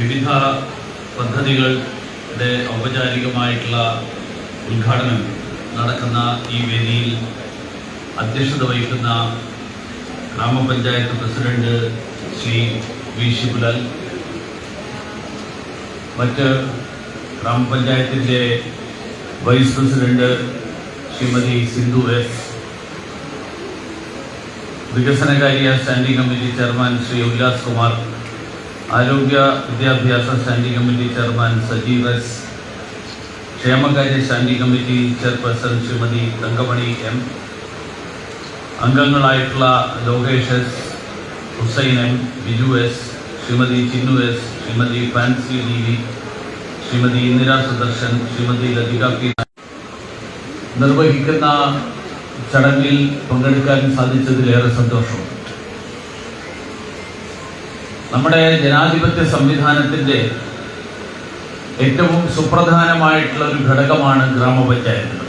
വിവിധ പദ്ധതികളുടെ ഔപചാരികമായിട്ടുള്ള ഉദ്ഘാടനം നടക്കുന്ന ഈ വേദിയിൽ അധ്യക്ഷത വഹിക്കുന്ന ഗ്രാമപഞ്ചായത്ത് പ്രസിഡന്റ് ശ്രീ വി ശിവലാൽ മറ്റ് ഗ്രാമപഞ്ചായത്തിന്റെ vice president Srimathi Sindhu S വികസനകാര്യ standing committee chairman Sri Ullas Kumar ആരോഗ്യ വിദ്യാഭ്യാസ standing committee chairman Sajeev S ക്ഷേമകാര്യ standing committee chairperson Srimathi Thankamani M അംഗങ്ങളായിട്ടുള്ള Lokesh S Hussain M Biju S Srimathi Chinnu S Srimathi Fancy Devi Srimathi Indira Sudarshan Srimathi Lathika P. നിർവഹിക്കുന്ന ചടങ്ങിൽ പങ്കെടുക്കാൻ സാധിച്ചതിലേറെ സന്തോഷം. നമ്മുടെ ജനാധിപത്യ സംവിധാനത്തിന്റെ ഏറ്റവും സുപ്രധാനമായിട്ടുള്ള ഒരു ഘടകമാണ് ഗ്രാമപഞ്ചായത്തുകൾ.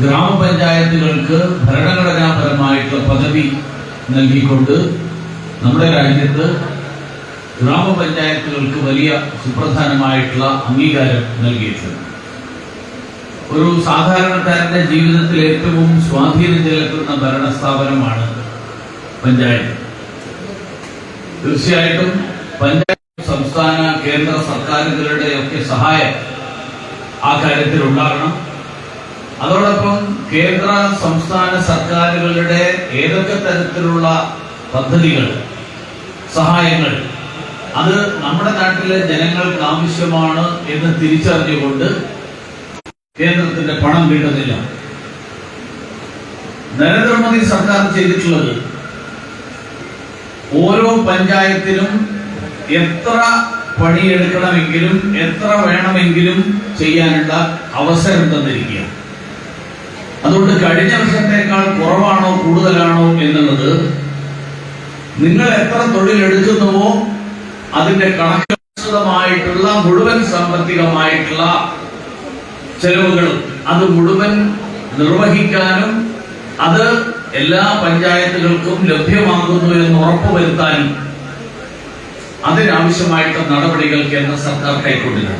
ഗ്രാമപഞ്ചായത്തുകൾക്ക് ഭരണഘടനാപരമായിട്ടുള്ള പദവി നൽകിക്കൊണ്ട് നമ്മുടെ രാജ്യത്ത് ഗ്രാമപഞ്ചായത്തുകൾക്ക് വലിയ സുപ്രധാനമായിട്ടുള്ള അംഗീകാരം നൽകിയിട്ടുണ്ട്. ഒരു സാധാരണക്കാരന്റെ ജീവിതത്തിൽ ഏറ്റവും സ്വാധീനം ചെലുത്തുന്ന ഭരണസ്ഥാപനമാണ് പഞ്ചായത്ത്. തീർച്ചയായിട്ടും പഞ്ചായത്ത് സംസ്ഥാന കേന്ദ്ര സർക്കാരുകളുടെ ഒക്കെ സഹായം ആ കാര്യത്തിൽ ഉണ്ടാകണം അതോടൊപ്പം കേന്ദ്ര സംസ്ഥാന സർക്കാരുകളുടെ ഏതൊക്കെ തരത്തിലുള്ള പദ്ധതികൾ സഹായങ്ങൾ അത് നമ്മുടെ നാട്ടിലെ ജനങ്ങൾക്ക് ആവശ്യമാണ് എന്ന് തിരിച്ചറിഞ്ഞുകൊണ്ട് കേന്ദ്രത്തിന്റെ പണം കിട്ടുന്നില്ല. നരേന്ദ്രമോദി സർക്കാർ ചെയ്തിട്ടുള്ളത് ഓരോ പഞ്ചായത്തിലും എത്ര പണിയെടുക്കണമെങ്കിലും എത്ര വേണമെങ്കിലും ചെയ്യാനുള്ള അവസരം തന്നിരിക്കുക അതുകൊണ്ട് കഴിഞ്ഞ വർഷത്തേക്കാൾ കുറവാണോ കൂടുതലാണോ എന്നുള്ളത് നിങ്ങൾ എത്ര തൊഴിലെടുക്കുന്നുവോ അതിന്റെ കണക്കനുസൃതമായിട്ടുള്ള മുഴുവൻ സാമ്പത്തികമായിട്ടുള്ള ചെലവുകളും അത് മുഴുവൻ നിർവഹിക്കാനും അത് എല്ലാ പഞ്ചായത്തുകൾക്കും ലഭ്യമാകുന്നു എന്ന് ഉറപ്പുവരുത്താനും അതിനാവശ്യമായിട്ടുള്ള നടപടികൾ കേന്ദ്ര സർക്കാർ കൈക്കൊണ്ടില്ല.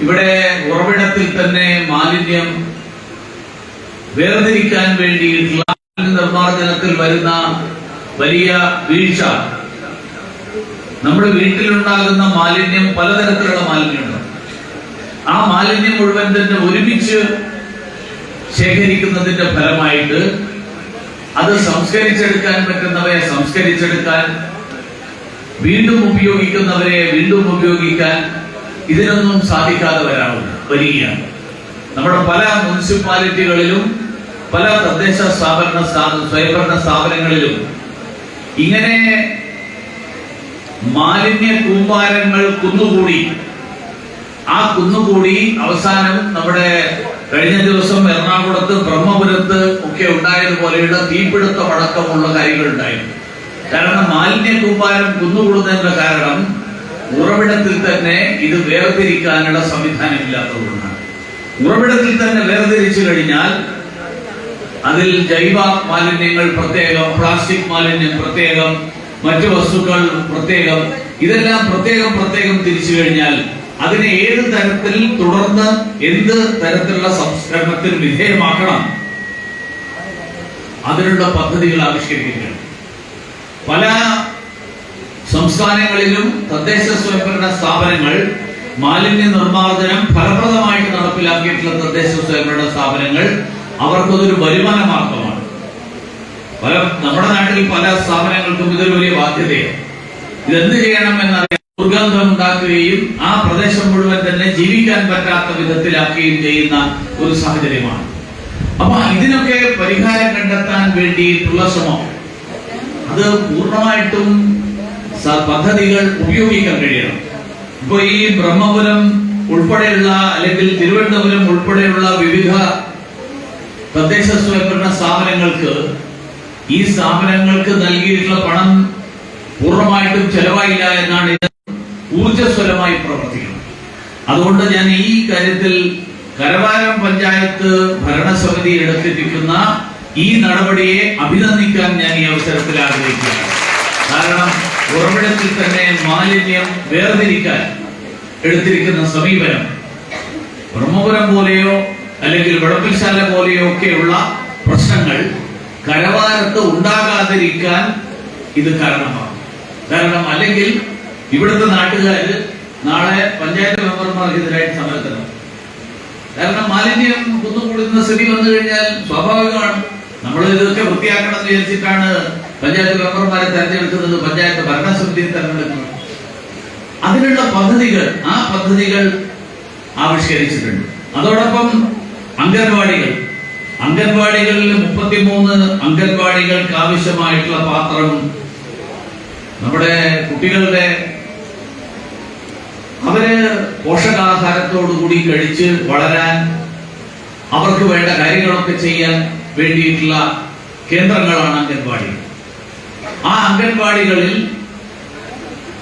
ഇവിടെ ഉറവിടത്തിൽ തന്നെ മാലിന്യം വേർതിരിക്കാൻ മാലിന്യ നിർമ്മാർജനത്തിൽ വരുന്ന വലിയ വീഴ്ച. നമ്മുടെ വീട്ടിലുണ്ടാകുന്ന മാലിന്യം പലതരത്തിലുള്ള മാലിന്യമുണ്ട് ആ മാലിന്യം മുഴുവൻ തന്നെ ഒരുമിച്ച് ശേഖരിക്കുന്നതിന്റെ ഫലമായിട്ട് അത് സംസ്കരിച്ചെടുക്കാൻ പറ്റുന്നവയെ സംസ്കരിച്ചെടുക്കാൻ വീണ്ടും ഉപയോഗിക്കുന്നവരെ വീണ്ടും ഉപയോഗിക്കാൻ ഇതിനൊന്നും സാധിക്കാതെ വരാറുണ്ട് വരികയാണ്. നമ്മുടെ പല മുനിസിപ്പാലിറ്റികളിലും പല തദ്ദേശ സ്ഥാപന സ്ഥാ- സ്വയംഭരണ സ്ഥാപനങ്ങളിലും ഇങ്ങനെ മാലിന്യ കൂമ്പാരങ്ങൾ കുന്നുകൂടി ആ കുന്നുകൂടി അവസാനം നമ്മുടെ കഴിഞ്ഞ ദിവസം എറണാകുളത്ത് ബ്രഹ്മപുരത്ത് ഒക്കെ ഉണ്ടായതുപോലെയുള്ള തീപിടുത്തം അടക്കമുള്ള കാര്യങ്ങൾ ഉണ്ടായിരുന്നു. കാരണം മാലിന്യ കൂമ്പാരം കുന്നുകൂടുന്നതിന്റെ കാരണം ഉറവിടത്തിൽ തന്നെ ഇത് വേർതിരിക്കാനുള്ള സംവിധാനം ഇല്ലാത്തതുകൊണ്ടാണ്. ഉറവിടത്തിൽ തന്നെ വേർതിരിച്ചു കഴിഞ്ഞാൽ അതിൽ ജൈവ മാലിന്യങ്ങൾ പ്രത്യേകം പ്ലാസ്റ്റിക് മാലിന്യം പ്രത്യേകം മറ്റു വസ്തുക്കൾ പ്രത്യേകം ഇതെല്ലാം പ്രത്യേകം പ്രത്യേകം തിരിച്ചു കഴിഞ്ഞാൽ അതിനെ ഏത് തരത്തിൽ തുടർന്ന് എന്ത് തരത്തിലുള്ള സംസ്കരണത്തിന് വിധേയമാക്കണം? അതിനുള്ള പദ്ധതികൾ ആവിഷ്കരിക്കുകയാണ് പല സംസ്ഥാനങ്ങളിലും തദ്ദേശ സ്വയംഭരണ സ്ഥാപനങ്ങൾ മാലിന്യ നിർമ്മാർജനം ഫലപ്രദമായിട്ട് നടപ്പിലാക്കിയിട്ടുള്ള തദ്ദേശ സ്വയംഭരണ സ്ഥാപനങ്ങൾ അവർക്കതൊരു വരുമാന മാർഗമാണ്. പല നമ്മുടെ നാട്ടിൽ പല സ്ഥാപനങ്ങൾക്കും ഇതൊരു വലിയ ബാധ്യതയാണ്. ഇതെന്ത് ചെയ്യണം എന്നറിയാൻ ദുർഗന്ധം ഉണ്ടാക്കുകയും ആ പ്രദേശം മുഴുവൻ തന്നെ ജീവിക്കാൻ പറ്റാത്ത വിധത്തിലാക്കുകയും ചെയ്യുന്ന ഒരു സാഹചര്യമാണ്. അപ്പൊ ഇതിനൊക്കെ പരിഹാരം കണ്ടെത്താൻ വേണ്ടിയിട്ടുള്ള ശ്രമം. അത് പൂർണമായിട്ടും പദ്ധതികൾ ഉപയോഗിക്കാൻ കഴിയണം. ഇപ്പൊ ഈ ബ്രഹ്മപുരം ഉൾപ്പെടെയുള്ള അല്ലെങ്കിൽ തിരുവനന്തപുരം ഉൾപ്പെടെയുള്ള വിവിധ തദ്ദേശ സ്വയംഭരണ സ്ഥാപനങ്ങൾക്ക് ഈ സ്ഥാപനങ്ങൾക്ക് നൽകിയിട്ടുള്ള പണം പൂർണമായിട്ടും ചെലവായില്ല എന്നാണ് ഊർജസ്വലമായി പ്രവർത്തിക്കണം. അതുകൊണ്ട് ഞാൻ ഈ കാര്യത്തിൽ കരവാരം പഞ്ചായത്ത് ഭരണസമിതി എടുത്തിരിക്കുന്ന ഈ നടപടിയെ അഭിനന്ദിക്കാൻ ഞാൻ ഈ അവസരത്തിൽ ആഗ്രഹിക്കുകയാണ്. കാരണം ഉറവിടത്തിൽ തന്നെ മാലിന്യം വേർതിരിക്കാൻ എടുത്തിരിക്കുന്ന സമീപനം ബ്രഹ്മപുരം പോലെയോ അല്ലെങ്കിൽ വിളപ്പിൽശാല പോലെയോ ഒക്കെയുള്ള പ്രശ്നങ്ങൾ കരവാരത്ത് ഉണ്ടാകാതിരിക്കാൻ ഇത് കാരണമാണ് കാരണം അല്ലെങ്കിൽ ഇവിടുത്തെ നാട്ടുകാര് നാളെ പഞ്ചായത്ത് മെമ്പർമാർക്കെതിരായിട്ട് സമരത്തിനും കാരണം മാലിന്യം കുന്നുകൂടുന്ന സ്ഥിതി വന്നു കഴിഞ്ഞാൽ സ്വാഭാവികമാണ്. നമ്മൾ ഇതൊക്കെ വൃത്തിയാക്കണം എന്ന് വിചാരിച്ചിട്ടാണ് പഞ്ചായത്ത് മെമ്പർമാരെ തെരഞ്ഞെടുക്കുന്നത്. പഞ്ചായത്ത് ഭരണസമിതിയെ തെരഞ്ഞെടുക്കുന്നത്. അതിനുള്ള പദ്ധതികൾ ആ പദ്ധതികൾ ആവിഷ്കരിച്ചിട്ടുണ്ട്. അതോടൊപ്പം അംഗൻവാടികൾ. അംഗൻവാടികളിൽ മുപ്പത്തിമൂന്ന് അംഗൻവാടികൾക്ക് ആവശ്യമായിട്ടുള്ള പാത്രം നമ്മുടെ കുട്ടികളുടെ അവർ പോഷകാഹാരത്തോടുകൂടി കഴിച്ച് വളരാൻ അവർക്ക് വേണ്ട കാര്യങ്ങളൊക്കെ ചെയ്യാൻ വേണ്ടിയിട്ടുള്ള കേന്ദ്രങ്ങളാണ് അംഗൻവാടികൾ ആ അംഗൻവാടികളിൽ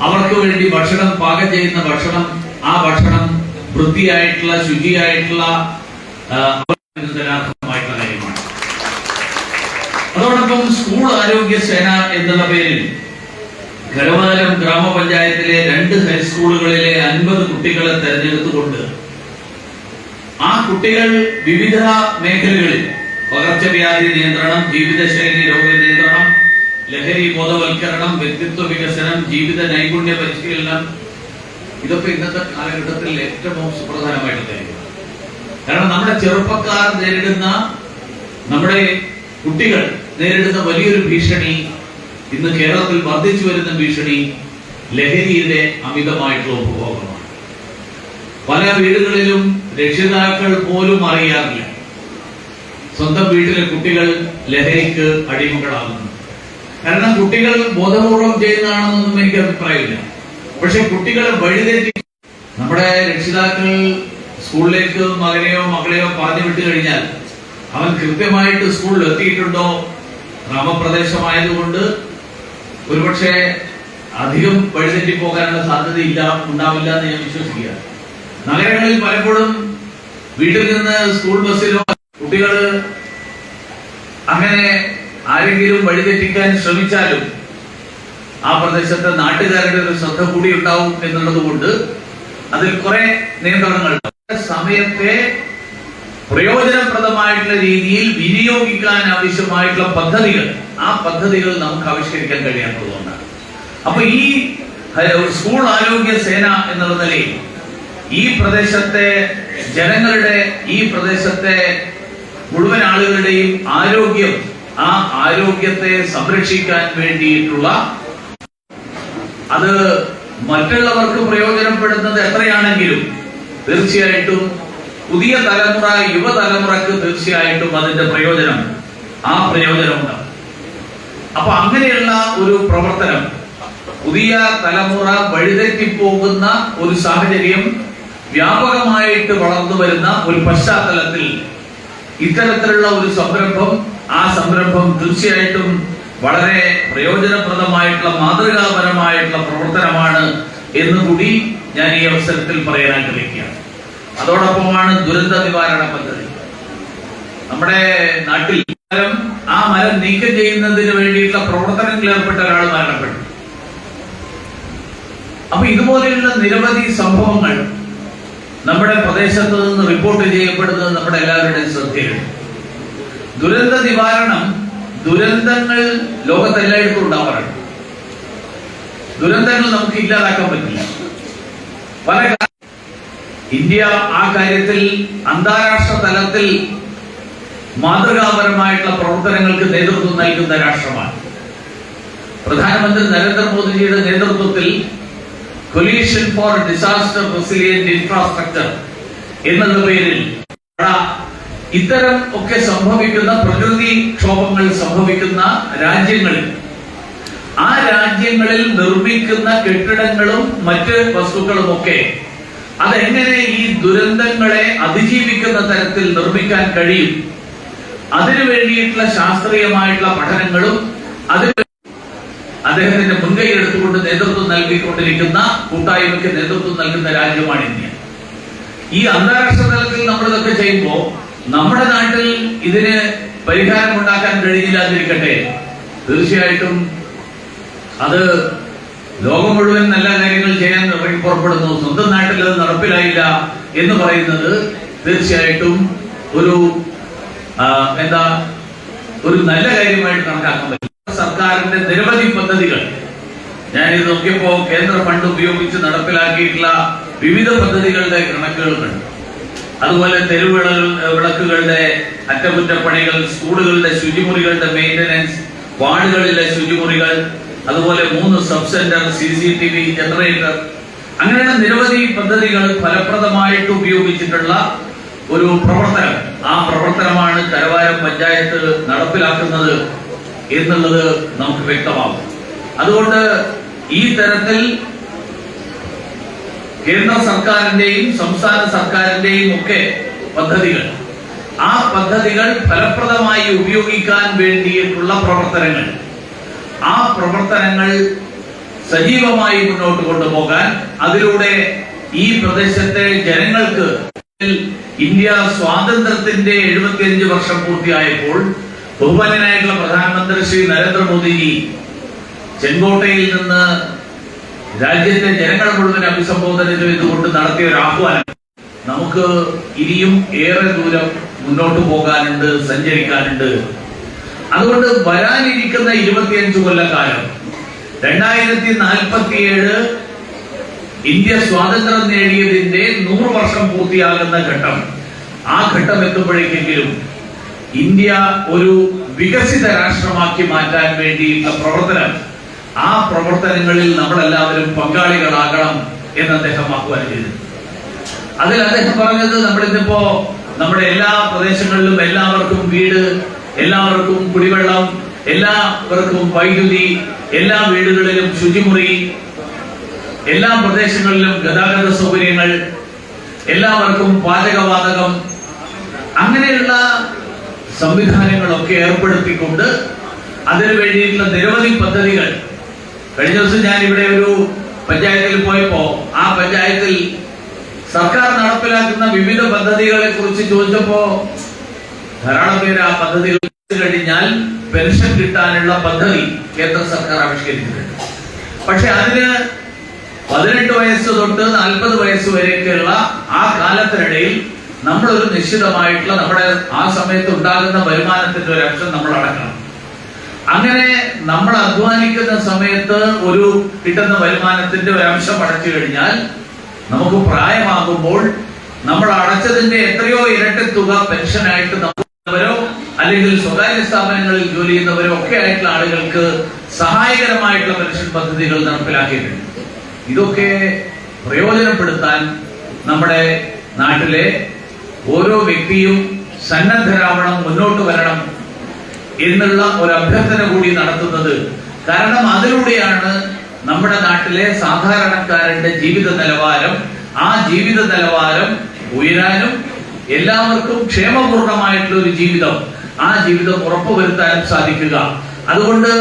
അവർക്ക് വേണ്ടി ഭക്ഷണം പാകം ചെയ്യുന്ന ഭക്ഷണം ആ ഭക്ഷണം വൃത്തിയായിട്ടുള്ള ശുചിയായിട്ടുള്ള കാര്യമാണ്. അതോടൊപ്പം സ്കൂൾ ആരോഗ്യ സേന എന്നുള്ള പേരിൽ ഗരവാലം ഗ്രാമപഞ്ചായത്തിലെ രണ്ട് ഹൈസ്കൂളുകളിലെ അൻപത് കുട്ടികളെ തെരഞ്ഞെടുത്തുകൊണ്ട് ആ കുട്ടികൾ വിവിധ മേഖലകളിൽ പകർച്ചവ്യാധി നിയന്ത്രണം ജീവിതശൈലി രോഗ നിയന്ത്രണം ലഹരി ബോധവൽക്കരണം വ്യക്തിത്വ വികസനം ജീവിത നൈപുണ്യ പരിശീലനം ഇതൊക്കെ ഇന്നത്തെ കാലഘട്ടത്തിൽ ഏറ്റവും സുപ്രധാനമായിട്ട് തരും കാരണം നമ്മുടെ ചെറുപ്പക്കാർ നേരിടുന്ന നമ്മുടെ കുട്ടികൾ നേരിടുന്ന വലിയൊരു ഭീഷണി ഇന്ന് കേരളത്തിൽ വർദ്ധിച്ചു വരുന്ന ഭീഷണി ലഹരിയുടെ അമിതമായിട്ടുള്ള ഉപഭോഗമാണ്. പല വീടുകളിലും രക്ഷിതാക്കൾ പോലും അറിയാറില്ല. സ്വന്തം വീട്ടിലെ കുട്ടികൾ ലഹരിക്ക് അടിമകളാകുന്നു. കാരണം കുട്ടികൾ ബോധപൂർവം ചെയ്യുന്നതാണെന്നൊന്നും എനിക്ക് അഭിപ്രായമില്ല. പക്ഷെ കുട്ടികളെ വഴിതെറ്റി നമ്മുടെ രക്ഷിതാക്കൾ സ്കൂളിലേക്ക് മകനെയോ മകളെയോ പറഞ്ഞു വിട്ടു കഴിഞ്ഞാൽ അവൻ കൃത്യമായിട്ട് സ്കൂളിൽ എത്തിയിട്ടുണ്ടോ? ഗ്രാമപ്രദേശമായതുകൊണ്ട് ഒരുപക്ഷെ അധികം വഴിതെറ്റി പോകാനുള്ള സാധ്യതയില്ല ഉണ്ടാവില്ല എന്ന് ഞാൻ വിശ്വസിക്കുക നഗരങ്ങളിൽ പലപ്പോഴും വീട്ടിൽ നിന്ന് സ്കൂൾ ബസ്സിലോ കുട്ടികൾ അങ്ങനെ ആരെങ്കിലും വഴിതെറ്റിക്കാൻ ശ്രമിച്ചാലും ആ പ്രദേശത്തെ നാട്ടുകാരുടെ ഒരു ശ്രദ്ധ കൂടി ഉണ്ടാവും എന്നുള്ളത് കൊണ്ട് അതിൽ കുറെ നിയന്ത്രണങ്ങൾ സമയത്തെ പ്രയോജനപ്രദമായിട്ടുള്ള രീതിയിൽ വിനിയോഗിക്കാൻ ആവശ്യമായിട്ടുള്ള പദ്ധതികൾ ആ പദ്ധതികൾ നമുക്ക് ആവിഷ്കരിക്കാൻ കഴിയാത്തതുകൊണ്ടാണ് അപ്പൊ ഈ സ്കൂൾ ആരോഗ്യ സേന എന്നുള്ള നിലയിൽ ഈ പ്രദേശത്തെ ജനങ്ങളുടെ ഈ പ്രദേശത്തെ മുഴുവൻ ആളുകളുടെയും ആരോഗ്യം ആ ആരോഗ്യത്തെ സംരക്ഷിക്കാൻ വേണ്ടിയിട്ടുള്ള അത് മറ്റുള്ളവർക്ക് പ്രയോജനപ്പെടുന്നത് എത്രയാണെങ്കിലും തീർച്ചയായിട്ടും പുതിയ തലമുറ യുവതലമുറക്ക് തീർച്ചയായിട്ടും അതിന്റെ പ്രയോജനം ആ പ്രയോജനമുണ്ട്. അപ്പൊ അങ്ങനെയുള്ള ഒരു പ്രവർത്തനം പുതിയ തലമുറ വഴിതെറ്റിപ്പോകുന്ന ഒരു സാഹചര്യം വ്യാപകമായിട്ട് വളർന്നു വരുന്ന ഒരു പശ്ചാത്തലത്തിൽ ഇത്തരത്തിലുള്ള ഒരു സംരംഭം ആ സംരംഭം തീർച്ചയായിട്ടും വളരെ പ്രയോജനപ്രദമായിട്ടുള്ള മാതൃകാപരമായിട്ടുള്ള പ്രവർത്തനമാണ് എന്ന് കൂടി ഞാൻ ഈ അവസരത്തിൽ പറയാൻ ആഗ്രഹിക്കുകയാണ് അതോടൊപ്പമാണ് ദുരന്ത നിവാരണ പദ്ധതി. നമ്മുടെ നാട്ടിൽ ആ മരം നീക്കം ചെയ്യുന്നതിന് വേണ്ടിയിട്ടുള്ള പ്രവർത്തനങ്ങളിൽ ഏർപ്പെട്ട ഒരാൾ മരണപ്പെട്ടു. അപ്പൊ ഇതുപോലെയുള്ള നിരവധി സംഭവങ്ങൾ നമ്മുടെ പ്രദേശത്ത് നിന്ന് റിപ്പോർട്ട് ചെയ്യപ്പെടുന്നത് നമ്മുടെ എല്ലാവരുടെയും ശ്രദ്ധയാണ്. ദുരന്ത നിവാരണം ദുരന്തങ്ങൾ ലോകത്തെല്ലായിടത്തും ഉണ്ടാവാറുണ്ട്. ദുരന്തങ്ങൾ നമുക്ക് ഇല്ലാതാക്കാൻ പറ്റില്ല. പല ഇന്ത്യ ആ കാര്യത്തിൽ അന്താരാഷ്ട്ര തലത്തിൽ മാതൃകാപരമായിട്ടുള്ള പ്രവർത്തനങ്ങൾക്ക് നേതൃത്വം നൽകുന്ന രാഷ്ട്രമാണ്. പ്രധാനമന്ത്രി നരേന്ദ്രമോദിജിയുടെ നേതൃത്വത്തിൽ coalition for disaster resilient infrastructure എന്നുള്ള പേരിൽ ഇത്തരം ഒക്കെ സംഭവിക്കുന്ന പ്രകൃതി ക്ഷോഭങ്ങൾ സംഭവിക്കുന്ന രാജ്യങ്ങളിൽ ആ രാജ്യങ്ങളിൽ നിർമ്മിക്കുന്ന കെട്ടിടങ്ങളും മറ്റ് വസ്തുക്കളും ഒക്കെ അതെങ്ങനെ ഈ ദുരന്തങ്ങളെ അതിജീവിക്കുന്ന തരത്തിൽ നിർമ്മിക്കാൻ കഴിയും? അതിനു വേണ്ടിയിട്ടുള്ള ശാസ്ത്രീയമായിട്ടുള്ള പഠനങ്ങളും അതിന് അദ്ദേഹത്തിന്റെ മുൻകൈ എടുത്തുകൊണ്ട് നേതൃത്വം നൽകിക്കൊണ്ടിരിക്കുന്ന കൂട്ടായ്മയ്ക്ക് നേതൃത്വം നൽകുന്ന രാജ്യമാണ് ഇന്ത്യ. ഈ അന്താരാഷ്ട്ര തലത്തിൽ നമ്മൾ ഇതൊക്കെ ചെയ്യുമ്പോൾ നമ്മുടെ നാട്ടിൽ ഇതിന് പരിഹാരം ഉണ്ടാക്കാൻ കഴിഞ്ഞില്ലാതിരിക്കട്ടെ? തീർച്ചയായിട്ടും അത് ലോകം മുഴുവൻ നല്ല കാര്യങ്ങൾ ചെയ്യാൻ ഇറങ്ങി പുറപ്പെടുന്നു. സ്വന്തം നാട്ടിൽ അത് നടപ്പിലായില്ല എന്ന് പറയുന്നത് തീർച്ചയായിട്ടും ഒരു എന്താ ഒരു നല്ല കാര്യമായിട്ട് കണക്കാക്കാൻ പറ്റും സർക്കാരിന്റെ നിരവധി പദ്ധതികൾ. ഞാൻ ഇത് നോക്കിയപ്പോ കേന്ദ്ര ഫണ്ട് ഉപയോഗിച്ച് നടപ്പിലാക്കിയിട്ടുള്ള വിവിധ പദ്ധതികളുടെ കണക്കുകൾ കണ്ടു അതുപോലെ തെരുവിള വിളക്കുകളുടെ അറ്റകുറ്റപ്പണികൾ സ്കൂളുകളുടെ ശുചിമുറികളുടെ മെയിന്റനൻസ് വാർഡുകളിലെ ശുചിമുറികൾ അതുപോലെ മൂന്ന് sub centre C C T V generator. അങ്ങനെയുള്ള നിരവധി പദ്ധതികൾ ഫലപ്രദമായിട്ട് ഉപയോഗിച്ചിട്ടുള്ള ഒരു പ്രവർത്തനം. ആ പ്രവർത്തനമാണ് കരവാരം പഞ്ചായത്ത് നടപ്പിലാക്കുന്നത് എന്നുള്ളത് നമുക്ക് വ്യക്തമാകും. അതുകൊണ്ട് ഈ തരത്തിൽ കേന്ദ്ര സർക്കാരിന്റെയും സംസ്ഥാന സർക്കാരിന്റെയും ഒക്കെ പദ്ധതികൾ ആ പദ്ധതികൾ ഫലപ്രദമായി ഉപയോഗിക്കാൻ വേണ്ടിയിട്ടുള്ള പ്രവർത്തനങ്ങൾ ആ പ്രവർത്തനങ്ങൾ സജീവമായി മുന്നോട്ട് കൊണ്ടുപോകാൻ അതിലൂടെ ഈ പ്രദേശത്തെ ജനങ്ങൾക്ക് ഇന്ത്യ സ്വാതന്ത്ര്യത്തിന്റെ എഴുപത്തിയഞ്ച് വർഷം പൂർത്തിയായപ്പോൾ ബഹുമാന്യനായിട്ടുള്ള പ്രധാനമന്ത്രി ശ്രീ നരേന്ദ്രമോദിജി ചെങ്കോട്ടയിൽ നിന്ന് രാജ്യത്തെ ജനങ്ങൾ മുഴുവൻ അഭിസംബോധന ചെയ്തുകൊണ്ട് നടത്തിയ ഒരു ആഹ്വാനം. നമുക്ക് ഇനിയും ഏറെ ദൂരം മുന്നോട്ട് പോകാനുണ്ട് സഞ്ചരിക്കാനുണ്ട്. അതുകൊണ്ട് വരാനിരിക്കുന്ന ഇരുപത്തിയഞ്ച് കൊല്ലക്കാലം രണ്ടായിരത്തി നാൽപ്പത്തിയേഴ് ഇന്ത്യ സ്വാതന്ത്ര്യം നേടിയതിന്റെ നൂറ് വർഷം പൂർത്തിയാകുന്ന ഘട്ടം. ആ ഘട്ടം എത്തുമ്പോഴേക്കെങ്കിലും ഇന്ത്യ ഒരു വികസിത രാഷ്ട്രമാക്കി മാറ്റാൻ വേണ്ടിയുള്ള പ്രവർത്തനം. ആ പ്രവർത്തനങ്ങളിൽ നമ്മളെല്ലാവരും പങ്കാളികളാകണം എന്ന് അദ്ദേഹം ആഹ്വാനം ചെയ്തു. അതിൽ അദ്ദേഹം പറഞ്ഞത് നമ്മളിന്നിപ്പോ നമ്മുടെ എല്ലാ പ്രദേശങ്ങളിലും എല്ലാവർക്കും വീട് എല്ലാവർക്കും കുടിവെള്ളം എല്ലാവർക്കും വൈദ്യുതി എല്ലാ വീടുകളിലും ശുചിമുറി എല്ലാ പ്രദേശങ്ങളിലും ഗതാഗത സൗകര്യങ്ങൾ എല്ലാവർക്കും പാചകവാതകം അങ്ങനെയുള്ള സംവിധാനങ്ങളൊക്കെ ഏർപ്പെടുത്തിക്കൊണ്ട് അതിനു വേണ്ടിയിട്ടുള്ള നിരവധി പദ്ധതികൾ. കഴിഞ്ഞ ദിവസം ഞാൻ ഇവിടെ ഒരു പഞ്ചായത്തിൽ പോയപ്പോ ആ പഞ്ചായത്തിൽ സർക്കാർ നടപ്പിലാക്കുന്ന വിവിധ പദ്ധതികളെ കുറിച്ച് ചോദിച്ചപ്പോ ധാരാളം പേര് ആ പദ്ധതികൾ കഴിഞ്ഞാൽ പെൻഷൻ കിട്ടാനുള്ള പദ്ധതി കേന്ദ്ര സർക്കാർ ആവിഷ്കരിച്ചിട്ടുണ്ട്. പക്ഷെ അതിന് പതിനെട്ട് വയസ്സ് തൊട്ട് നാൽപ്പത് വയസ്സ് വരെയൊക്കെയുള്ള ആ കാലത്തിനിടയിൽ നമ്മൾ ഒരു നിശ്ചിതമായിട്ടുള്ള നമ്മുടെ ആ സമയത്ത് ഉണ്ടാകുന്ന വരുമാനത്തിന്റെ ഒരു അംശം നമ്മൾ അടക്കണം അങ്ങനെ നമ്മൾ അധ്വാനിക്കുന്ന സമയത്ത് ഒരു കിട്ടുന്ന വരുമാനത്തിന്റെ ഒരു അംശം അടച്ചു കഴിഞ്ഞാൽ നമുക്ക് പ്രായമാകുമ്പോൾ നമ്മൾ അടച്ചതിന്റെ എത്രയോ ഇരട്ടി തുക പെൻഷനായിട്ട് നമുക്കവരോ അല്ലെങ്കിൽ സ്വകാര്യ സ്ഥാപനങ്ങളിൽ ജോലി ചെയ്യുന്നവരോ ഒക്കെ ആയിട്ടുള്ള ആളുകൾക്ക് സഹായകരമായിട്ടുള്ള പെൻഷൻ പദ്ധതികൾ നടപ്പിലാക്കിയിട്ടുണ്ട്. ഇതൊക്കെ പ്രയോജനപ്പെടുത്താൻ നമ്മുടെ നാട്ടിലെ ഓരോ വ്യക്തിയും സന്നദ്ധരാവണം മുന്നോട്ട് വരണം എന്നുള്ള ഒരു അഭ്യർത്ഥന കൂടി നടത്തുന്നത്. കാരണം അതിലൂടെയാണ് നമ്മുടെ നാട്ടിലെ സാധാരണക്കാരന്റെ ജീവിത നിലവാരം ആ ജീവിത നിലവാരം ഉയരാനും എല്ലാവർക്കും ക്ഷേമപൂർണമായിട്ടുള്ള ഒരു ജീവിതം ആ ജീവിതം ഉറപ്പുവരുത്താനും സാധിക്കുക. അതുകൊണ്ട്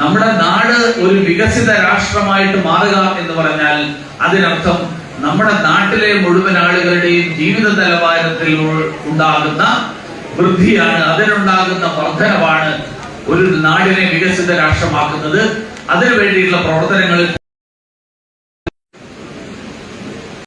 നമ്മുടെ നാട് ഒരു വികസിത രാഷ്ട്രമായിട്ട് മാറുക എന്ന് പറഞ്ഞാൽ അതിനർത്ഥം നമ്മുടെ നാട്ടിലെ മുഴുവൻ ആളുകളുടെയും ജീവിത നിലവാരത്തിൽ ഉണ്ടാകുന്ന വൃദ്ധിയാണ് അതിനുണ്ടാകുന്ന വർധനവാണ് ഒരു നാടിനെ വികസിത രാഷ്ട്രമാക്കുന്നത്. അതിനു വേണ്ടിയുള്ള പ്രവർത്തനങ്ങളിൽ